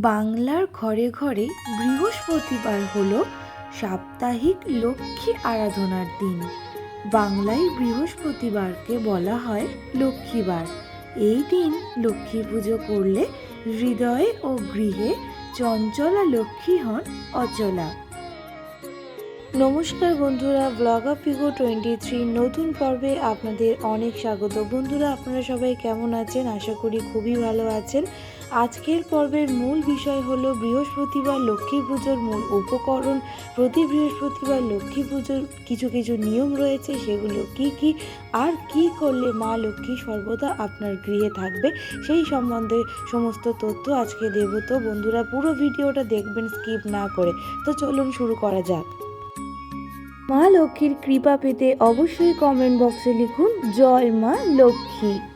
বাংলার ঘরে ঘরে বৃহস্পতিবার হল সাপ্তাহিক লক্ষ্মী আরাধনার দিন। বাংলায় বৃহস্পতিবারকে বলা হয় লক্ষ্মীবার। এই দিন লক্ষ্মী পুজো করলে হৃদয়ে ও গৃহে চঞ্চলা লক্ষ্মী হন অচলা। নমস্কার বন্ধুরা ব্লগ অফ পিগো টোয়েন্টি থ্রি নতুন পর্বে আপনাদের অনেক স্বাগত। বন্ধুরা, আপনারা সবাই কেমন আছেন? আশা করি খুবই ভালো আছেন। আজকের পর্বের মূল বিষয় হলো বৃহস্পতিবার লক্ষ্মী পুজোর মূল উপকরণ। প্রতি বৃহস্পতিবার লক্ষ্মী পুজোর কিছু কিছু নিয়ম রয়েছে, সেগুলো কি কি আর কি করলে মা লক্ষ্মী সর্বদা আপনার গৃহে থাকবে, সেই সম্বন্ধে সমস্ত তথ্য আজকে দেব। তো বন্ধুরা, পুরো ভিডিওটা দেখবেন, স্কিপ না করে। তো চলুন শুরু করা যাক। মা লক্ষ্মীর কৃপা পেতে অবশ্যই কমেন্ট বক্সে লিখুন, জয় মা লক্ষ্মী।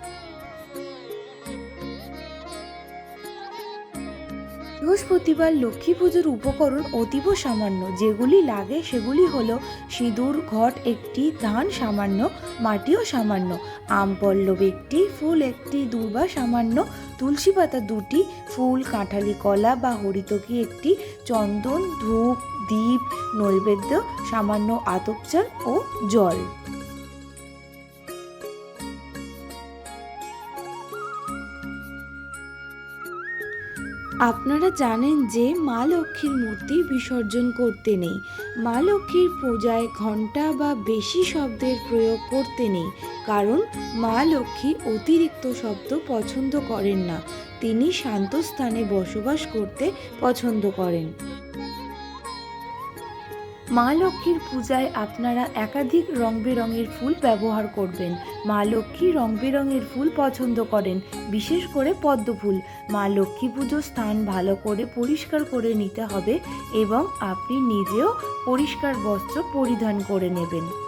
বৃহস্পতিবার লক্ষ্মী পুজোর উপকরণ অতীব সামান্য। যেগুলি লাগে সেগুলি হলো সিঁদুর, ঘট একটি, ধান সামান্য, মাটিও সামান্য, আম পল্লব একটি, ফুল একটি, দুর্বা সামান্য, তুলসী পাতা দুটি, ফুল, কাঁঠালি কলা বা হরিতকি একটি, চন্দন, ধূপ দ্বীপ নৈবেদ্য, সামান্য আতপ চাল ও জল। আপনারা জানেন যে মা লক্ষ্মীর মূর্তি বিসর্জন করতে নেই। মা লক্ষ্মীর পূজায় ঘণ্টা বা বেশি শব্দের প্রয়োগ করতে নেই, কারণ মা লক্ষ্মী অতিরিক্ত শব্দ পছন্দ করেন না। তিনি শান্ত স্থানে বসবাস করতে পছন্দ করেন। মা লক্ষ্মীর পূজায় আপনারা একাধিক রং বেরঙের ফুল ব্যবহার করবেন। মা লক্ষ্মী রং বেরঙের ফুল পছন্দ করেন, বিশেষ করে পদ্ম ফুল। মা লক্ষ্মী পুজোর স্থান ভালো করে পরিষ্কার করে নিতে হবে এবং আপনি নিজেও পরিষ্কার বস্ত্র পরিধান করে নেবেন।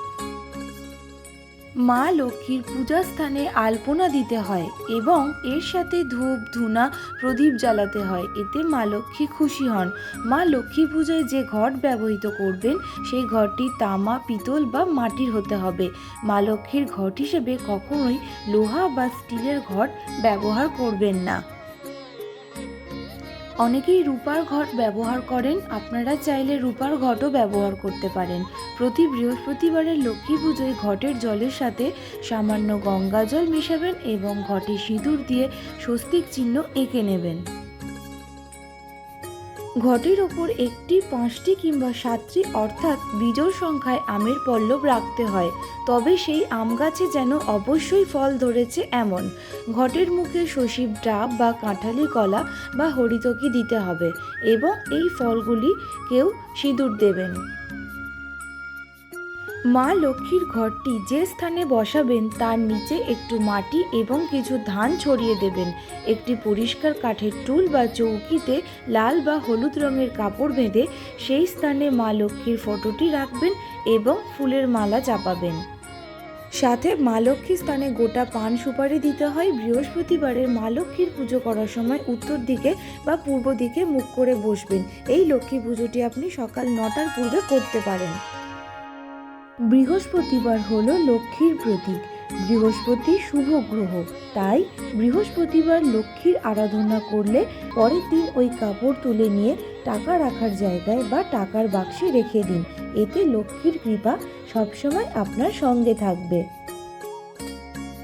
মা লক্ষ্মীর পূজা স্থানে আলপনা দিতে হয় এবং এর সাথে ধূপ, ধুনা, প্রদীপ জ্বালাতে হয়। এতে মা লক্ষ্মী খুশি হন। মা লক্ষ্মী পূজায় যে ঘট ব্যবহৃত করবেন, সেই ঘরটি তামা, পিতল বা মাটির হতে হবে। মা লক্ষ্মীর ঘট হিসেবে কখনোই লোহা বা স্টিলের ঘট ব্যবহার করবেন না। অনেকেই রূপার ঘট ব্যবহার করেন, আপনারা চাইলে রূপার ঘটও ব্যবহার করতে পারেন। প্রতি বৃহস্পতিবারের লক্ষ্মী পুজোয় ঘটের জলের সাথে সামান্য গঙ্গা জল মেশাবেন এবং ঘটে সিঁদুর দিয়ে স্বস্তিক চিহ্ন এঁকে নেবেন। ঘটের ওপর একটি, পাঁচটি কিংবা সাতটি, অর্থাৎ বিজোড় সংখ্যায় আমের পল্লব রাখতে হয়। তবে সেই আম গাছে যেন অবশ্যই ফল ধরেছে এমন। ঘটের মুখে শশীব ডাব বা কাঁঠালি কলা বা হরিতকি দিতে হবে এবং এই ফলগুলি কেউ সিঁদুর দেবেন। মা লক্ষ্মীর ঘরটি যে স্থানে বসাবেন তার নিচে একটু মাটি এবং কিছু ধান ছড়িয়ে দেবেন। একটি পরিষ্কার কাঠের টুল বা চৌকিতে লাল বা হলুদ রঙের কাপড় বেঁধে সেই স্থানে মা লক্ষ্মীর ফটোটি রাখবেন এবং ফুলের মালা চাপাবেন। সাথে মা লক্ষ্মীর স্থানে গোটা পান সুপারি দিতে হয়। বৃহস্পতিবারের মা লক্ষ্মীর পুজো করার সময় উত্তর দিকে বা পূর্ব দিকে মুখ করে বসবেন। এই লক্ষ্মী পুজোটি আপনি সকাল নটার পূর্বে করতে পারেন। বৃহস্পতিবার হলো লক্ষ্মীর প্রতীক। বৃহস্পতি শুভ গ্রহ। তাই বৃহস্পতিবার লক্ষ্মীর আরাধনা করলে পরের দিন ওই কাপড় তুলে নিয়ে টাকা রাখার জায়গায় বা টাকার বাক্সে রেখে দিন। এতে লক্ষ্মীর কৃপা সবসময় আপনার সঙ্গে থাকবে।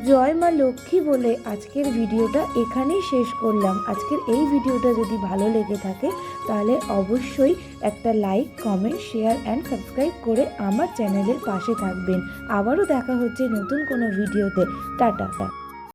জয় মা লক্ষ্মী বলে আজকের ভিডিওটা এখানেই শেষ করলাম। আজকের এই ভিডিওটা যদি ভালো লেগে থাকে, তাহলে অবশ্যই একটা like comment share and subscribe করে আমার চ্যানেলের পাশে থাকবেন। আবারও দেখা হচ্ছে নতুন কোনো ভিডিওতে। টাটা।